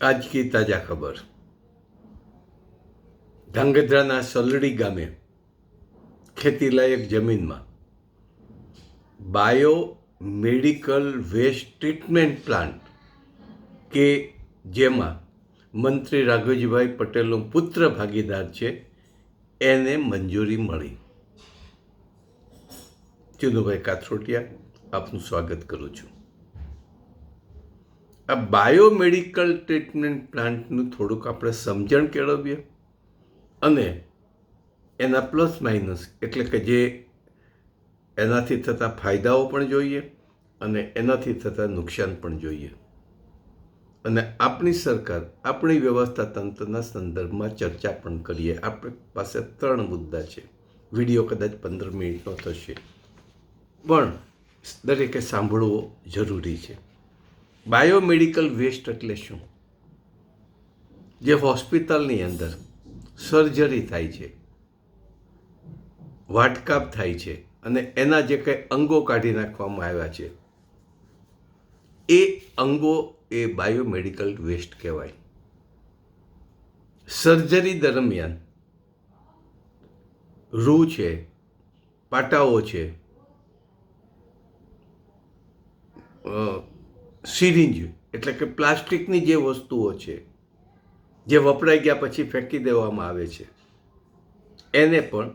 આજ તાજા ખબર. ધાંગધ્રાના સલડી ગામે ખેતીલાયક જમીનમાં bio medical waste treatment plant કે જેમાં મંત્રી રાઘવજીભાઈ પટેલનો પુત્ર ભાગીદાર છે, એને મંજૂરી મળી. ચુનુભાઈ કાથરોટિયા, આપનું સ્વાગત કરું છું. આ બાયોમેડિકલ ટ્રીટમેન્ટ પ્લાન્ટનું થોડુંક આપણે સમજણ કેળવીએ અને એના પ્લસ માઇનસ એટલે કે જે એનાથી થતા ફાયદાઓ પણ જોઈએ અને એનાથી થતા નુકસાન પણ જોઈએ. અને આપણી સરકાર આપણી વ્યવસ્થા તંત્રના સંદર્ભમાં ચર્ચા પણ કરીએ. આપણી પાસે ત્રણ મુદ્દા છે. વીડિયો કદાચ પંદર મિનિટનો થશે. પણ દરેકે સાંભળવો જરૂરી છે. બાયોમેડિકલ વેસ્ટ એટલે શું? જે હોસ્પિટલની અંદર સર્જરી થાય છે, વાટકાપ થાય છે અને એના જે કંઈ અંગો કાઢી નાખવામાં આવ્યા છે, એ અંગો એ બાયોમેડિકલ વેસ્ટ કહેવાય. સર્જરી દરમિયાન રૂ છે, પાટાઓ છે સિરિંજ. એટલે કે પ્લાસ્ટિકની જે વસ્તુઓ છે, જે વપરાઈ ગયા પછી ફેંકી દેવામાં આવે છે, એને પણ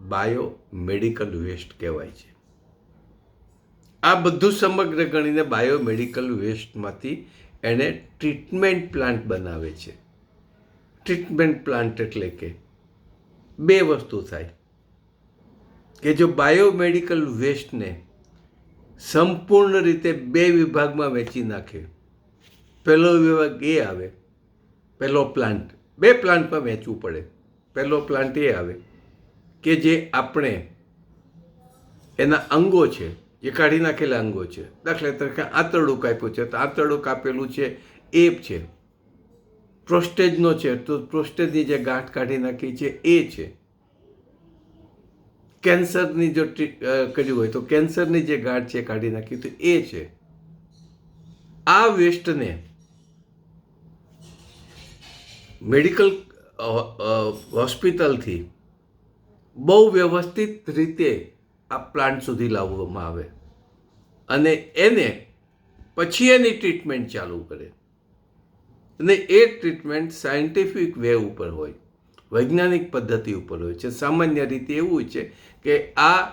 બાયો મેડિકલ વેસ્ટ કહેવાય છે. આ બધું સમગ્ર ગણીને બાયો મેડિકલ વેસ્ટમાંથી એણે ટ્રીટમેન્ટ પ્લાન્ટ બનાવે છે. ટ્રીટમેન્ટ પ્લાન્ટ એટલે કે બે વસ્તુ થાય. કે જો બાયોમેડિકલ વેસ્ટને સંપૂર્ણ રીતે બે વિભાગમાં વેચી નાખે. પહેલો વિભાગ એ આવે, પહેલો પ્લાન્ટ. બે પ્લાન્ટમાં વેચવું પડે. પહેલો પ્લાન્ટ એ આવે કે જે આપણે એના અંગો છે, જે કાઢી નાખેલા અંગો છે. દાખલા તરીકે આંતરડું કાપ્યું છે, તો આંતરડું કાપેલું છે એ છે. પ્રોસ્ટેજનો છે, તો પ્રોસ્ટેજની જે ગાંઠ કાઢી નાખી છે, એ છે. કેન્સરની જો કર્યું હોય તો કેન્સરની જે ગાંઠ છે કાઢી નાખી. તો એ છે. આ વેસ્ટને મેડિકલ હોસ્પિટલથી બહુ વ્યવસ્થિત રીતે આ પ્લાન્ટ સુધી લાવવામાં આવે. અને એને પછી એની ટ્રીટમેન્ટ ચાલુ કરે. અને એ ટ્રીટમેન્ટ સાયન્ટિફિક વે ઉપર હોય. વૈજ્ઞાનિક પદ્ધતિ ઉપર હોય છે. સામાન્ય રીતે એવું છે કે આ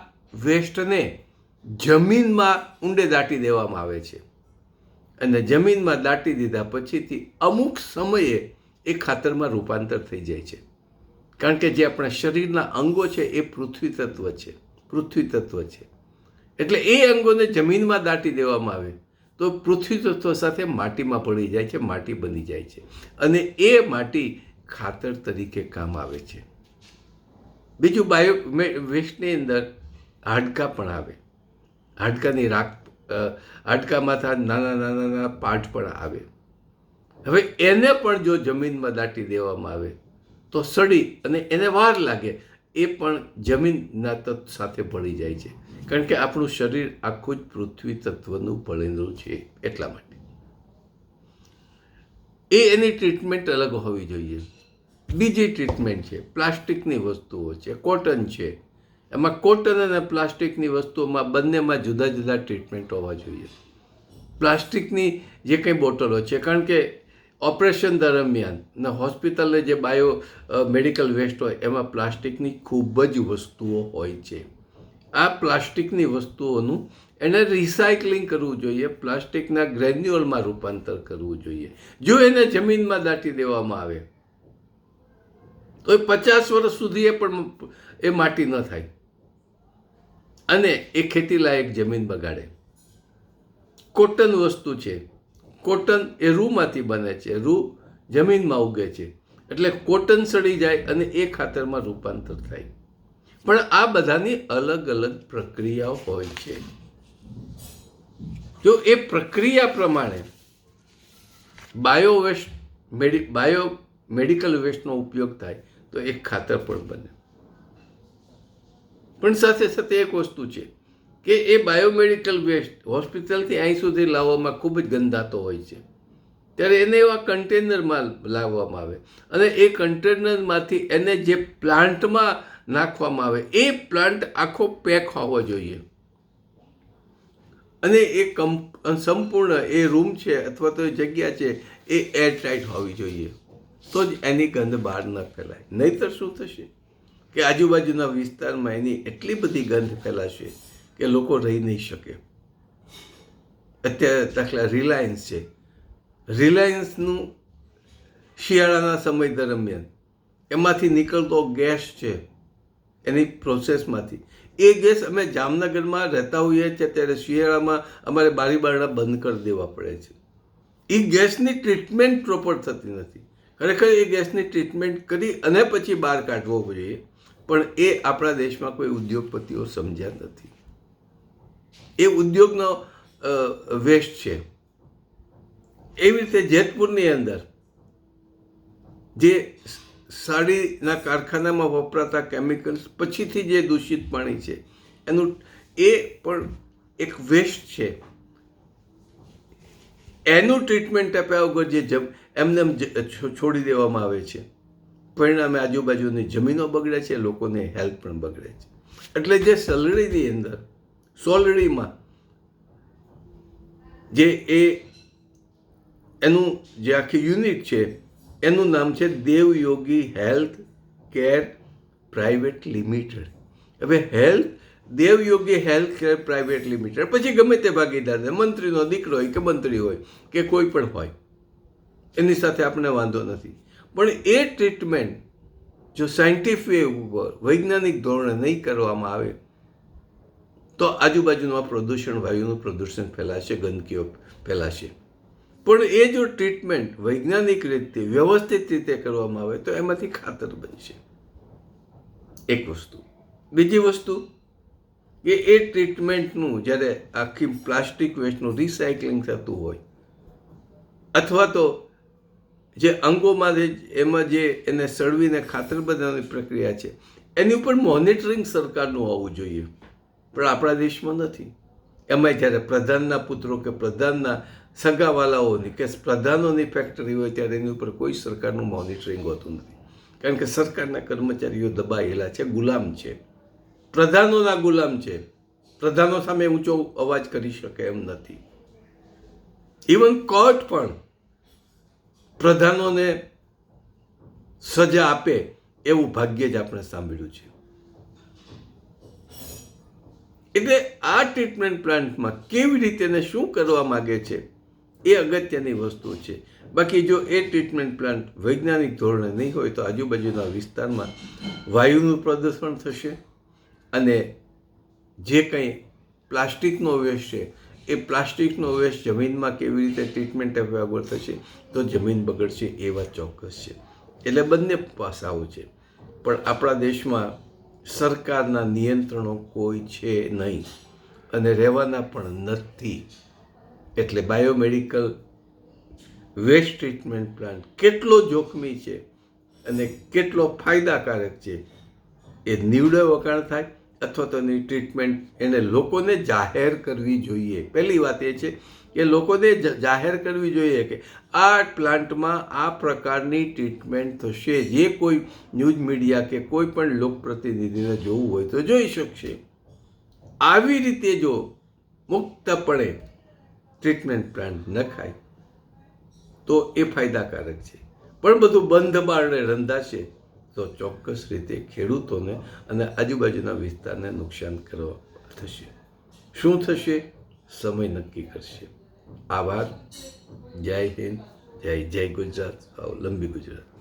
વેસ્ટને જમીનમાં ઊંડે દાટી દેવામાં આવે છે. અને જમીનમાં દાટી દીધા પછીથી અમુક સમયે એ ખાતરમાં રૂપાંતર થઈ જાય છે. કારણ કે જે આપણા શરીરના અંગો છે એ પૃથ્વી તત્વ છે. પૃથ્વી તત્વ છે. એટલે એ અંગોને જમીનમાં દાટી દેવામાં આવે તો પૃથ્વી તત્વ સાથે માટીમાં પડી જાય છે, માટી બની જાય છે. અને એ માટી ખાતર તરીકે કામ આવે છે. બીજું બાયો વેસ્ટની અંદર હાડકાં પણ આવે. હાડકાની રાખ હાડકામાંથી નાના નાના નાના પાર્ટ પણ આવે. હવે એને પણ જો જમીનમાં દાટી દેવામાં આવે, તો સડી અને એને વાર લાગે, એ પણ જમીનના તત્વ સાથે ભળી જાય છે. કારણ કે આપણું શરીર આખું જ પૃથ્વી તત્વનું ભળેલું છે, એટલા માટે. એ એની ટ્રીટમેન્ટ અલગ હોવી જોઈએ. બીજી ટ્રીટમેન્ટ છે, પ્લાસ્ટિકની વસ્તુઓ છે, કોટન છે. એમાં કોટન અને પ્લાસ્ટિકની વસ્તુઓમાં બંનેમાં જુદા જુદા ટ્રીટમેન્ટ હોવા જોઈએ. પ્લાસ્ટિકની જે કંઈ બોટલો છે, કારણ કે ઓપરેશન દરમિયાન ને હોસ્પિટલને જે બાયો મેડિકલ વેસ્ટ હોય, એમાં પ્લાસ્ટિકની ખૂબ જ વસ્તુઓ હોય છે. આ પ્લાસ્ટિકની વસ્તુઓનું એને રિસાયકલિંગ કરવું જોઈએ, પ્લાસ્ટિકના ગ્રેન્યુઅલમાં રૂપાંતર કરવું જોઈએ. જો એને જમીનમાં દાટી દેવામાં આવે, તો એ પચાસ વર્ષ સુધી એ પણ એ માટી ન થાય. અને એ ખેતીલાયક જમીન બગાડે. કોટન વસ્તુ છે. કોટન એ રૂમાંથી બને છે. રૂ જમીનમાં ઉગે છે. એટલે કોટન સડી જાય અને એ ખાતરમાં રૂપાંતર થાય. પણ આ બધાની અલગ અલગ પ્રક્રિયાઓ હોય છે. જો એ પ્રક્રિયા પ્રમાણે bio waste medi bio medical વેસ્ટનો ઉપયોગ થાય, તો એક ખાતર પણ બને. પણ સાથે સાથે એક વસ્તુ છે કે એ બાયોમેડિકલ વેસ્ટ હોસ્પિટલથી અહીં સુધી લાવવામાં ખૂબ જ ગંધાતો હોય છે. ત્યારે એને એવા કન્ટેનરમાં લાવવામાં આવે અને એ કન્ટેનરમાંથી એને જે પ્લાન્ટમાં નાખવામાં આવે, એ પ્લાન્ટ આખો પેક હોવો જોઈએ. અને એ કમ સંપૂર્ણ એ રૂમ છે અથવા તો એ જગ્યા છે, એ એરટાઇટ હોવી જોઈએ. તો જ એની ગંધ બહાર ન ફેલાય. નહીતર શું થશે? કે આજુબાજુના વિસ્તારમાં એની એટલી બધી ગંધ ફેલાશે કે લોકો રહી નહીં શકે. અત્યારે દાખલા રિલાયન્સ છે. રિલાયન્સનું શિયાળાના સમય દરમિયાન એમાંથી નીકળતો ગેસ છે એની પ્રોસેસમાંથી એ ગેસ અમે જામનગરમાં રહેતા હોઈએ છીએ ત્યારે શિયાળામાં અમારે બારી બારણા બંધ કરી દેવા પડે છે. એ ગેસની ટ્રીટમેન્ટ પ્રોપર થતી નથી. ખરેખર એ ગેસની ટ્રીટમેન્ટ કરી અને પછી બહાર કાઢવો જોઈએ, પણ એ આપણા દેશમાં કોઈ ઉદ્યોગપતિઓ સમજ્યા નથી. એ ઉદ્યોગનો વેસ્ટ છે. એવી રીતે જેતપુરની અંદર જે સાડીના કારખાનામાં વપરાતા કેમિકલ્સ પછીથી જે દૂષિત પાણી છે, એનું એ પણ એક વેસ્ટ છે. એનું ટ્રીટમેન્ટ આપ્યા વગર જે જમ, એમને છોડી દેવામાં આવે છે. પરિણામે આજુબાજુની જમીનો બગડે છે, લોકોને હેલ્થ પણ બગડે છે. એટલે જે સલડીની અંદર, સોલડીમાં જે એ, એનું જે આખી યુનિટ છે એનું નામ છે Devyogi health care private limited. હવે health, Devyogi health care private limited. પછી ગમે તે ભાગીદારને, મંત્રીનો દીકરો હોય કે મંત્રી હોય કે કોઈ પણ હોય, એની સાથે આપણે વાંધો નથી. પણ એ ટ્રીટમેન્ટ જો સાયન્ટિફિક ઉપર વૈજ્ઞાનિક ધોરણે નહીં કરવામાં આવે, તો આજુબાજુમાં પ્રદૂષણ, વાયુનું પ્રદૂષણ ફેલાશે, ગંદકીઓ ફેલાશે. પણ એ જો ટ્રીટમેન્ટ વૈજ્ઞાનિક રીતે, વ્યવસ્થિત રીતે કરવામાં આવે, તો એમાંથી ખાતર બનશે. એક વસ્તુ. બીજી વસ્તુ કે એ ટ્રીટમેન્ટનું જ્યારે આખી પ્લાસ્ટિક વેસ્ટનું રિસાયકલિંગ થતું હોય, અથવા તો જે અંગોમાં એમાં જે એને સળવીને ખાતર બનાવવાની પ્રક્રિયા છે, એની ઉપર મોનિટરિંગ સરકારનું હોવું જોઈએ. પણ આપણા દેશમાં નથી. એમાં જ્યારે પ્રધાનના પુત્રો કે પ્રધાનના સગાવાલાઓની કે પ્રધાનોની ફેક્ટરી હોય ત્યારે એની ઉપર કોઈ સરકારનું મોનિટરિંગ હોતું નથી. કારણ કે સરકારના કર્મચારીઓ દબાયેલા છે, ગુલામ છે. પ્રધાનોના ગુલામ છે. પ્રધાનો સામે ઊંચો અવાજ કરી શકે એમ નથી. ઇવન કોર્ટ પણ પ્રધાનોને સજા આપે એવું ભાગ્યે જ આપણે સાંભળ્યું છે. એટલે આ ટ્રીટમેન્ટ પ્લાન્ટમાં કેવી રીતે ને શું કરવા માગે છે? એ અગત્યની વસ્તુ છે. બાકી જો એ ટ્રીટમેન્ટ પ્લાન્ટ વૈજ્ઞાનિક ધોરણે નહીં હોય તો આજુબાજુના વિસ્તારમાં વાયુનું પ્રદૂષણ થશે અને જે કંઈ પ્લાસ્ટિકનો વેસ્ટ છે, એ પ્લાસ્ટિકનો વેસ્ટ જમીનમાં કેવી રીતે ટ્રીટમેન્ટ આપ્યા થશે, તો જમીન બગડશે એ વાત ચોક્કસ છે. એટલે બંને પાસાઓ છે. પણ આપણા દેશમાં સરકારના નિયંત્રણો કોઈ છે નહીં અને રહેવાના પણ નથી. એટલે બાયોમેડિકલ વેસ્ટ ટ્રીટમેન્ટ પ્લાન્ટ કેટલો જોખમી છે અને કેટલો ફાયદાકારક છે એ નીવડે વખાણ થાય અથવા તો એની ટ્રીટમેન્ટ એને લોકોને જાહેર કરવી જોઈએ. પહેલી વાત એ છે કે લોકોને જાહેર કરવી જોઈએ કે આ પ્લાન્ટમાં આ પ્રકારની ટ્રીટમેન્ટ થશે. જે કોઈ ન્યૂઝ મીડિયા કે કોઈ પણ લોકપ્રતિનિધિને જોવું હોય તો જોઈ શકશે. આવી રીતે જો મુક્તપણે ટ્રીટમેન્ટ પ્લાન્ટ નખાય તો એ ફાયદાકારક છે. પણ બધું બંધ બારણે રંધાશે, તો ચોક્કસ રીતે ખેડૂતોને અને આજુબાજુના વિસ્તારને નુકસાન કરવા થશે. શું થશે? સમય નક્કી કરશે. આભાર. જય હિન્દ. જય જય ગુજરાત. લંબી ગુજરાત.